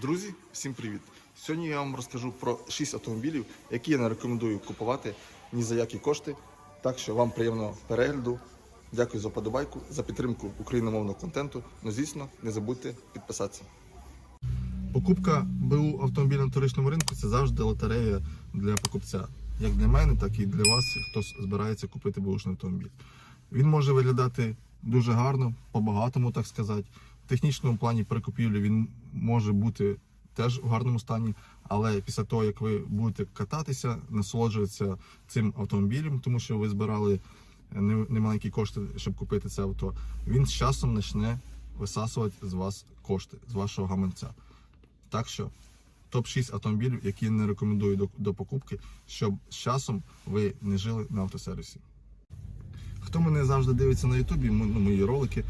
Друзі, всім привіт! Сьогодні я вам розкажу про 6 автомобілів, які я не рекомендую купувати ні за які кошти. Так що вам приємного перегляду. Дякую за подобайку, за підтримку україномовного контенту. Ну, звісно, не забудьте підписатися. Покупка БУ автомобіля на вторичному ринку це завжди лотерея для покупця. Як для мене, так і для вас, хто збирається купити бушний автомобіль. Він може виглядати дуже гарно, по-багатому, так сказати. Технічному плані при купівлі він може бути теж в гарному стані, але після того, як ви будете кататися, насолоджуватися цим автомобілем, тому що ви збирали немаленькі кошти, щоб купити це авто, він з часом почне висасувати з вас кошти, з вашого гаманця. Так що топ-6 автомобілів, які я не рекомендую до, до покупки, щоб з часом ви не жили на автосервісі. Хто мене завжди дивиться на Ютубі, ну, мої ролики, е,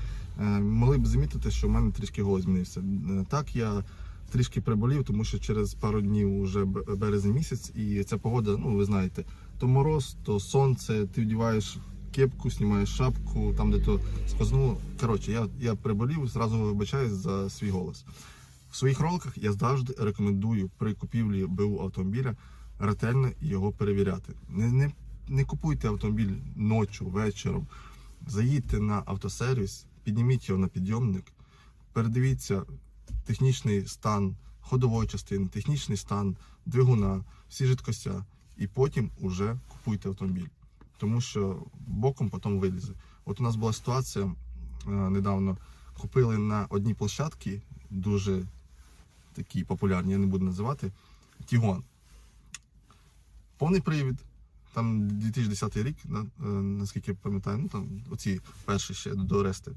могли б замітити, що в мене трішки голос змінився. Е, Так, я трішки приболів, тому що через пару днів вже березень місяць, і ця погода, ну ви знаєте, то мороз, то сонце, ти вдіваєш кепку, знімаєш шапку, там де то сквознуло. Коротше, я, я приболів, зразу вибачаюсь за свій голос. В своїх роликах я завжди рекомендую при купівлі БУ автомобіля ретельно його перевіряти. Не, не, не купуйте автомобіль ночі, вечором. Заїдьте на автосервіс, підніміть його на підйомник, передивіться технічний стан ходової частини, технічний стан двигуна, всі жидкостя, і потім уже купуйте автомобіль. Тому що боком потім вилізе. От у нас була ситуація е, недавно. Купили на одній площадці, дуже такі популярні, я не буду називати, Тігон. Повний привід, там 2010 рік, е, наскільки я пам'ятаю, ну там оці перші ще до Рести.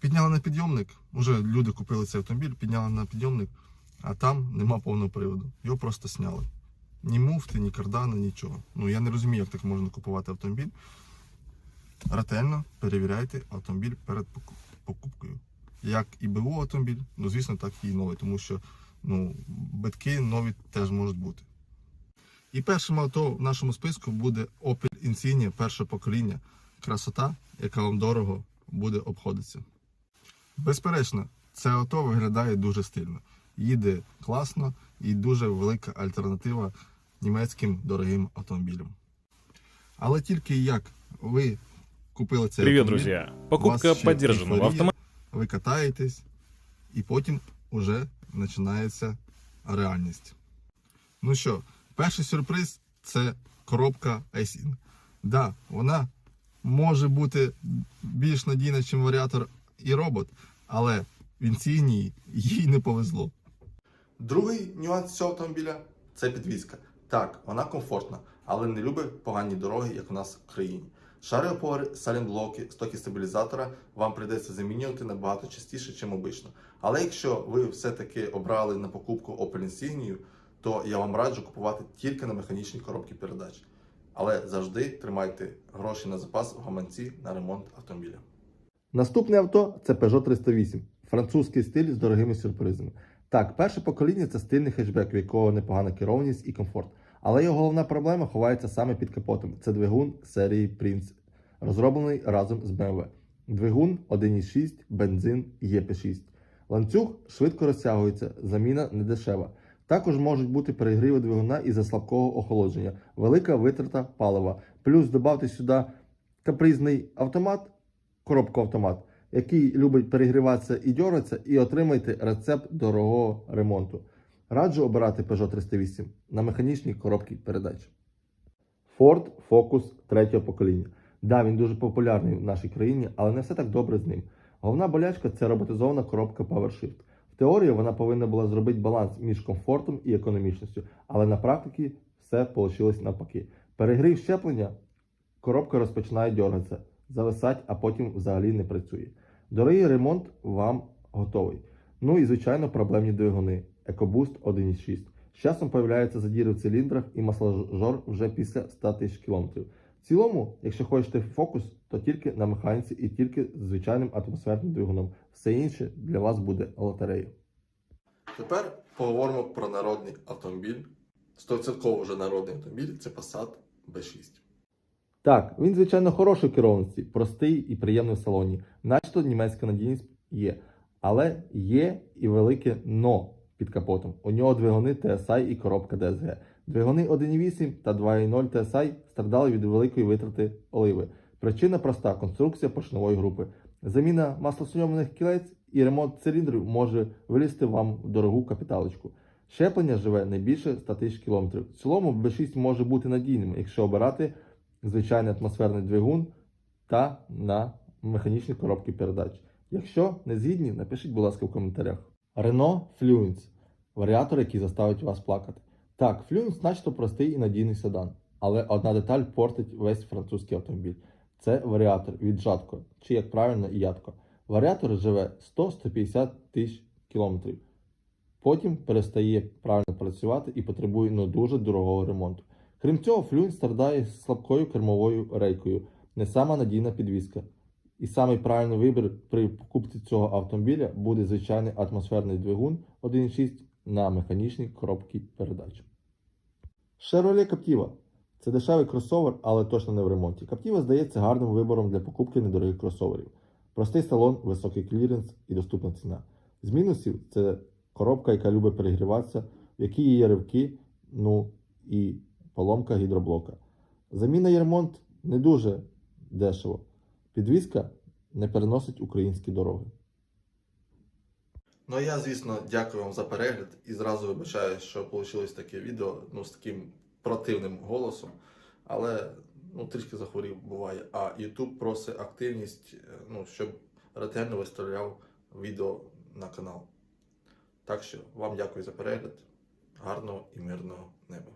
Підняли на підйомник, вже люди купили цей автомобіль, підняли на підйомник, а там нема повного приводу. Його просто сняли. Ні муфти, ні кардана, нічого. Ну я не розумію, як так можна купувати автомобіль. Ретельно перевіряйте автомобіль перед покупкою. Як і БУ автомобіль, ну звісно, так і новий, тому що ну, битки нові теж можуть бути. І першим авто в нашому списку буде Opel Insignia перше покоління. Красота, яка вам дорого буде обходитися. Безперечно, це авто виглядає дуже стильно. Їде класно і дуже велика альтернатива німецьким дорогим автомобілям. Але тільки як ви купили цей Привет, автомобіль, друзья! у Покупка поддержана. В Ви катаєтесь, і потім уже починається реальність. Ну що, перший сюрприз це коробка iSyn. Да, вона може бути більш надійна, ніж варіатор і робот, але в Insignia їй не повезло. Другий нюанс цього автомобіля це підвізка. Так, вона комфортна, але не любить погані дороги, як у нас в країні. Шари опори, салінблоки, стоки стабілізатора вам прийдеться замінювати набагато частіше, ніж обично. Але якщо ви все-таки обрали на покупку Opel Insignia, то я вам раджу купувати тільки на механічній коробці передач. Але завжди тримайте гроші на запас в гаманці на ремонт автомобіля. Наступне авто це Peugeot 308, французький стиль з дорогими сюрпризами. Так, перше покоління це стильний хетчбек, в якого непогана керованість і комфорт. Але його головна проблема ховається саме під капотом. Це двигун серії Prince, розроблений разом з BMW. Двигун 1.6, бензин ЄП6. Ланцюг швидко розтягується, заміна недешева. Також можуть бути перегріви двигуна із-за слабкого охолодження, велика витрата палива. Плюс додавте сюди капризний автомат, коробку автомат, який любить перегріватися і дьоратися, і отримайте рецепт дорогого ремонту. Раджу обирати Peugeot 308 на механічній коробці передач. Ford Focus третього покоління. Да, він дуже популярний в нашій країні, але не все так добре з ним. Головна болячка це роботизована коробка PowerShift. Теорії вона повинна була зробити баланс між комфортом і економічністю, але на практиці все вийшло навпаки. Перегрів щеплення, коробка розпочинає дергатися, зависать, а потім взагалі не працює. Дорогий ремонт вам готовий. Ну і звичайно проблемні двигуни. EcoBoost 1.6. З часом появляються задіри в циліндрах і масложор вже після 100 тисяч кілометрів. В цілому, якщо хочете фокус, то тільки на механіці і тільки з звичайним атмосферним двигуном. Все інше для вас буде лотерея. Тепер поговоримо про народний автомобіль. 100% вже народний автомобіль це Passat B6. Так, він, звичайно, хороший керованості, простий і приємний в салоні. Начебто німецька надійність є. Але є і велике но. під капотом. У нього двигуни TSI і коробка DSG. Двигуни 1.8 та 2.0 TSI страждали від великої витрати оливи. Причина проста конструкція поршневої групи. Заміна маслосйомних кілець і ремонт циліндрів може вилізти вам в дорогу капіталочку. Щеплення живе не більше 100 тисяч кілометрів. В цілому B6 може бути надійним, якщо обирати звичайний атмосферний двигун та на механічні коробки передач. Якщо не згідні, напишіть, будь ласка, в коментарях. Renault Fluence варіатор, який заставить вас плакати. Так, Fluence начебто простий і надійний седан, але одна деталь портить весь французький автомобіль. Це варіатор від Жатко, чи як правильно ядко. Варіатор живе 100-150 тисяч кілометрів. Потім перестає правильно працювати і потребує ну, дуже дорогого ремонту. Крім цього, Fluence страдає слабкою кермовою рейкою, не сама надійна підвізка. І самий правильний вибір при покупці цього автомобіля буде звичайний атмосферний двигун 1.6 на механічній коробці передач. Chevrolet Captiva – це дешевий кросовер, але точно не в ремонті. Captiva здається гарним вибором для покупки недорогих кросоверів. Простий салон, високий кліренс і доступна ціна. З мінусів це коробка, яка любить перегріватися, в якій є ривки, ну і поломка гідроблока. Заміна і ремонт не дуже дешево. Підвізка не переносить українські дороги. Ну я, звісно, дякую вам за перегляд і зразу вибачаю, що вийшло таке відео ну, з таким противним голосом. Але ну, трішки захворів буває. А YouTube просить активність, е, ну, щоб ретельно виставляв відео на канал. Так що вам дякую за перегляд. Гарного і мирного неба.